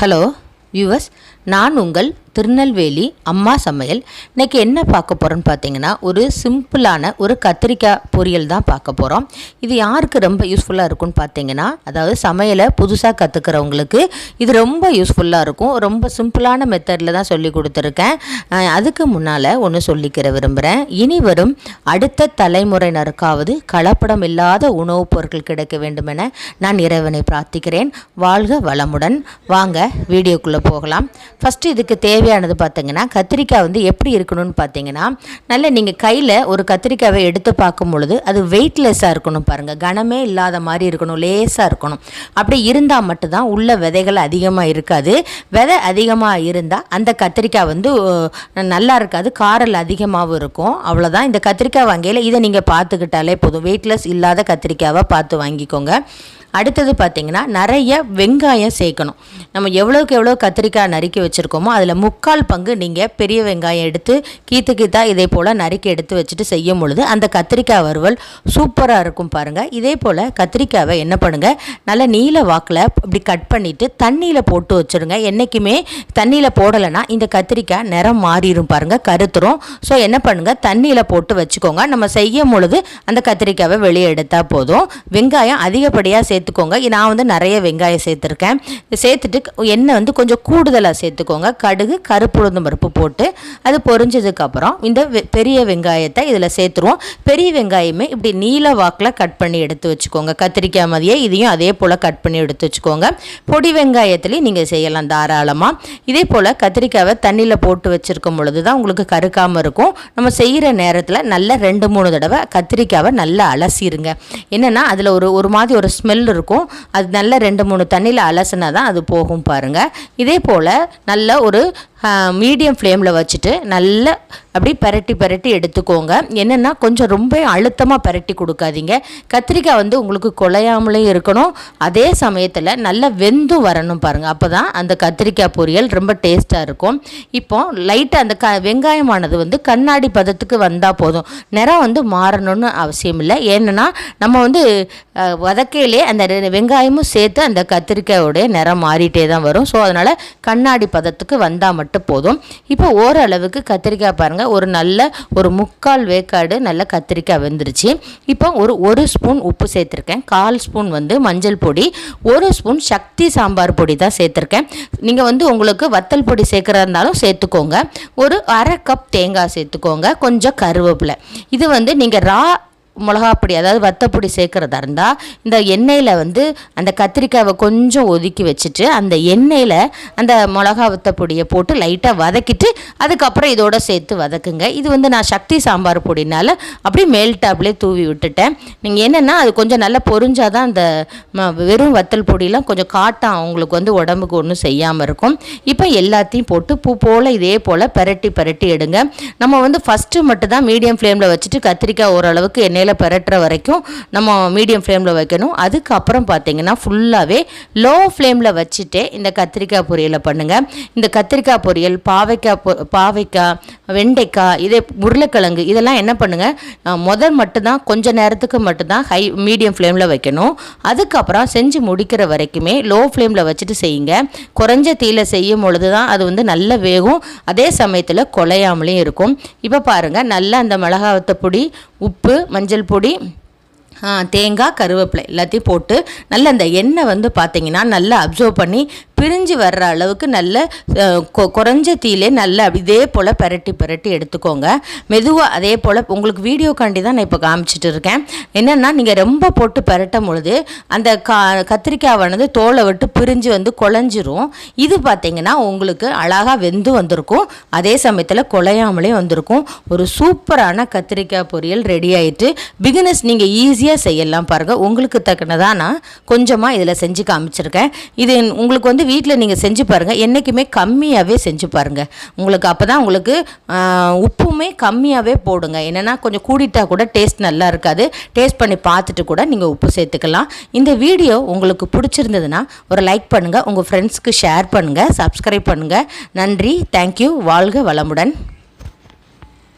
Hello viewers நான் உங்கள் திருநெல்வேலி அம்மா சமையல். இன்றைக்கி என்ன பார்க்க போகிறோன்னு பார்த்தீங்கன்னா ஒரு சிம்பிளான ஒரு கத்திரிக்காய் பொரியல் தான் பார்க்க போகிறோம் இது யாருக்கு ரொம்ப யூஸ்ஃபுல்லாக இருக்கும்னு பார்த்தீங்கன்னா அதாவது சமையலை புதுசாக கற்றுக்கிறவங்களுக்கு இது ரொம்ப யூஸ்ஃபுல்லாக இருக்கும். ரொம்ப சிம்பிளான மெத்தடில் தான் சொல்லி கொடுத்துருக்கேன். அதுக்கு முன்னால் ஒன்று சொல்லிக்கிற விரும்புகிறேன் இனி வரும் அடுத்த தலைமுறையினருக்காவது கலப்படம் இல்லாத உணவுப் பொருட்கள் கிடைக்க வேண்டுமென நான் இறைவனை பிரார்த்திக்கிறேன். வாழ்க வளமுடன். வாங்க வீடியோக்குள்ளே போகலாம். ஃபஸ்ட்டு இதுக்கு தேவையானது பார்த்திங்கன்னா கத்திரிக்காய் வந்து எப்படி இருக்கணும்னு பார்த்தீங்கன்னா நல்ல நீங்கள் கையில் ஒரு கத்திரிக்காவை எடுத்து பார்க்கும் பொழுது அது வெயிட்லெஸ்ஸாக இருக்கணும் பாருங்கள் கனமே இல்லாத மாதிரி இருக்கணும் லேசாக இருக்கணும். அப்படி இருந்தால் மட்டும்தான் உள்ள விதைகள் அதிகமாக இருக்காது. விதை அதிகமாக இருந்தால் அந்த கத்திரிக்காய் வந்து நல்லா இருக்காது காரல் அதிகமாகவும் இருக்கும். அவ்வளோதான் இந்த கத்திரிக்காய் வாங்கையில் இதை நீங்கள் பார்த்துக்கிட்டாலே போதும். வெயிட்லெஸ் இல்லாத கத்திரிக்காவை பார்த்து வாங்கிக்கோங்க. அடுத்தது பார்த்திங்கன்னா நிறைய வெங்காயம் சேர்க்கணும். நம்ம எவ்வளோக்கு எவ்வளோ கத்திரிக்காய் நறுக்கி வச்சுருக்கோமோ அதில் முக்கால் பங்கு நீங்கள் பெரிய வெங்காயம் எடுத்து கீத்து கீத்தா இதே போல் நறுக்கி எடுத்து வச்சுட்டு செய்யும் பொழுது அந்த கத்திரிக்காய் வறுவல் சூப்பராக இருக்கும் பாருங்கள் இதே போல் கத்திரிக்காவை என்ன பண்ணுங்கள் நல்ல நீல வாக்கில் இப்படி கட் பண்ணிவிட்டு தண்ணியில் போட்டு வச்சுருங்க. என்றைக்குமே தண்ணியில் போடலைன்னா இந்த கத்திரிக்காய் நிறம் மாறிடும் பாருங்கள் கருத்துரும். ஸோ என்ன பண்ணுங்கள் தண்ணியில் போட்டு வச்சுக்கோங்க. நம்ம செய்யும் பொழுது அந்த கத்திரிக்காவை வெளியே எடுத்தால் போதும். வெங்காயம் அதிகப்படியாக சேர்த்து சேர்த்துக்கோங்க. நான் வந்து நிறைய வெங்காயம் சேர்த்துருக்கேன். சேர்த்துட்டு எண்ணெய் வந்து கொஞ்சம் கூடுதலாக சேர்த்துக்கோங்க. கடுகு கருப்பு உளுந்து பருப்பு போட்டு அது பொரிஞ்சதுக்கப்புறம் இந்த வெ- பெரிய வெங்காயத்தை இதில் சேர்த்துருவோம். பெரிய வெங்காயமே இப்படி நீல வாக்கில் கட் பண்ணி எடுத்து வச்சுக்கோங்க. கத்திரிக்காய் மாதிரியே இதையும் அதே போல் கட் பண்ணி எடுத்து வச்சுக்கோங்க. பொடி வெங்காயத்துலேயும் நீங்கள் செய்யலாம் தாராளமாக இதே போல் கத்திரிக்காவை தண்ணியில் போட்டு வச்சுருக்கும் பொழுது தான் உங்களுக்கு கருக்காமல் இருக்கும். நம்ம செய்கிற நேரத்தில் நல்லா ரெண்டு மூணு தடவை கத்திரிக்காவை நல்லா அலசிடுங்க என்னென்னா அதில் ஒரு ஒரு மாதிரி ஒரு ஸ்மெல் இருக்கும். அது நல்லா ரெண்டு மூணு தண்ணியில் அலசினா தான் அது போகும் பாருங்கள் இதே போல் நல்ல ஒரு மீடியம் ஃப்ளேமில் வச்சுட்டு நல்லா அப்படி பரட்டி பரட்டி எடுத்துக்கோங்க. என்னென்னா கொஞ்சம் ரொம்ப அழுத்தமாக பரட்டி கொடுக்காதீங்க. கத்திரிக்காய் வந்து உங்களுக்கு குலையாமலே இருக்கணும். அதே சமயத்தில் நல்லா வெந்து வரணும் பாருங்கள் அப்போ தான் அந்த கத்திரிக்காய் பொரியல் ரொம்ப டேஸ்ட்டாக இருக்கும். இப்போ லைட்டாக அந்த க வெங்காயமானது வந்து கண்ணாடி பதத்துக்கு வந்தால் போதும். நிறம் வந்து மாறணும்னு அவசியம் இல்லை. ஏன்னா நம்ம வந்து வதக்கையிலே அந்த வெங்காயமும் சேர்த்து அந்த கத்திரிக்காயோடைய நிறம் மாறிட்டே தான் வரும். ஸோ அதனால் கண்ணாடி பதத்துக்கு வந்தால் மட்டும் போதும். இப்போ ஓரளவுக்கு கத்திரிக்காய் பாருங்கள் ஒரு நல்ல ஒரு முக்கால் வேக்காடு நல்ல கத்திரிக்காய் வெந்துருச்சு. இப்போ ஒரு ஒரு ஸ்பூன் உப்பு சேர்த்துருக்கேன். கால் ஸ்பூன் வந்து மஞ்சள் பொடி ஒரு ஸ்பூன் சக்தி சாம்பார் பொடி தான் சேர்த்துருக்கேன். நீங்கள் வந்து உங்களுக்கு வத்தல் பொடி சேர்க்குறதா இருந்தாலும் சேர்த்துக்கோங்க. ஒரு அரை கப் தேங்காய் சேர்த்துக்கோங்க. கொஞ்சம் கருவேப்பிலை. இது வந்து நீங்கள் ரா மிளகாப்பொடி அதாவது வத்தப்பொடி சேர்க்குறதா இருந்தால் இந்த எண்ணெயில் வந்து அந்த கத்திரிக்காவை கொஞ்சம் ஒதுக்கி வச்சுட்டு அந்த எண்ணெயில் அந்த மிளகா வத்தப்பொடியை போட்டு லைட்டாக வதக்கிட்டு அதுக்கப்புறம் இதோட சேர்த்து வதக்குங்க. இது வந்து நான் சக்தி சாம்பார் பொடினால் அப்படியே மேல்டாப்லேயே தூவி விட்டுட்டேன். நீங்கள் என்னென்னா அது கொஞ்சம் நல்லா பொரிஞ்சாதான் அந்த வெறும் வத்தல் பொடியெலாம் கொஞ்சம் காட்டம் அவங்களுக்கு வந்து உடம்புக்கு ஒன்றும் செய்யாமல் இருக்கும். இப்போ எல்லாத்தையும் போட்டு பூ போல் இதே போல் பரட்டி பரட்டி எடுங்க. நம்ம வந்து ஃபஸ்ட்டு மட்டும் தான் மீடியம் ஃப்ளேமில் வச்சுட்டு கத்திரிக்காய் ஓரளவுக்கு எண்ணெய் எண்ணெயில் பெரட்டுற வரைக்கும் நம்ம மீடியம் ஃப்ளேமில் வைக்கணும். அதுக்கப்புறம் பார்த்தீங்கன்னா ஃபுல்லாகவே லோ ஃப்ளேமில் வச்சுட்டே இந்த கத்திரிக்காய் பொரியலை பண்ணுங்கள் இந்த கத்திரிக்காய் பொரியல் பாவைக்காய் பொ பாவைக்காய் வெண்டைக்காய் இதே உருளைக்கிழங்கு இதெல்லாம் என்ன பண்ணுங்கள் முதல் மட்டும்தான் கொஞ்ச நேரத்துக்கு மட்டும்தான் ஹை மீடியம் ஃப்ளேமில் வைக்கணும். அதுக்கப்புறம் செஞ்சு முடிக்கிற வரைக்குமே லோ ஃப்ளேமில் வச்சுட்டு செய்யுங்க. குறைஞ்ச தீயில் செய்யும் பொழுது தான் அது வந்து நல்ல வேகும். அதே சமயத்தில் குலையாமலையும் இருக்கும். இப்போ பாருங்கள் நல்லா அந்த மிளகாவத்த பொடி உப்பு மஞ்சள் பொடி தேங்காய் கருவேப்பிலை எல்லாத்தையும் போட்டு நல்ல அந்த எண்ணெய் வந்து பார்த்திங்கன்னா நல்லா அப்சர்வ் பண்ணி பிரிஞ்சு வர்ற அளவுக்கு நல்ல கொ- குறைஞ்ச தீயிலே நல்ல இதே போல் பரட்டி பரட்டி எடுத்துக்கோங்க. மெதுவாக அதே போல் உங்களுக்கு வீடியோக்காண்டி தான் நான் இப்போ காமிச்சிட்டு இருக்கேன். என்னென்னா நீங்கள் ரொம்ப போட்டு பரட்டும் பொழுது அந்த கா கத்திரிக்காயானது தோலை விட்டு பிரிஞ்சு வந்து குழஞ்சிரும். இது பார்த்தீங்கன்னா உங்களுக்கு அழகாக வெந்து வந்திருக்கும். அதே சமயத்தில் குலையாமலே வந்திருக்கும். ஒரு சூப்பரான கத்திரிக்காய் பொரியல் ரெடி ஆயிட்டு பிகினஸ் நீங்கள் ஈஸியாக செய்யலாம் பாருங்கள் உங்களுக்கு தக்கனதான் நான் கொஞ்சமாக இதில் செஞ்சு காமிச்சிருக்கேன். இது உங்களுக்கு வந்து வீட்டில் நீங்கள் செஞ்சு பாருங்கள் என்றைக்குமே கம்மியாகவே செஞ்சு பாருங்கள் உங்களுக்கு அப்போ தான் உங்களுக்கு உப்புமே கம்மியாகவே போடுங்க. என்னென்னா கொஞ்சம் கூடிட்டா கூட டேஸ்ட் நல்லா இருக்காது. டேஸ்ட் பண்ணி பார்த்துட்டு கூட நீங்கள் உப்பு சேர்த்துக்கலாம். இந்த வீடியோ உங்களுக்கு பிடிச்சிருந்ததுன்னா ஒரு லைக் பண்ணுங்கள் உங்கள் ஃப்ரெண்ட்ஸ்க்கு ஷேர் பண்ணுங்கள் சப்ஸ்கிரைப் பண்ணுங்கள் நன்றி. தேங்க்யூ வாழ்க வளமுடன்.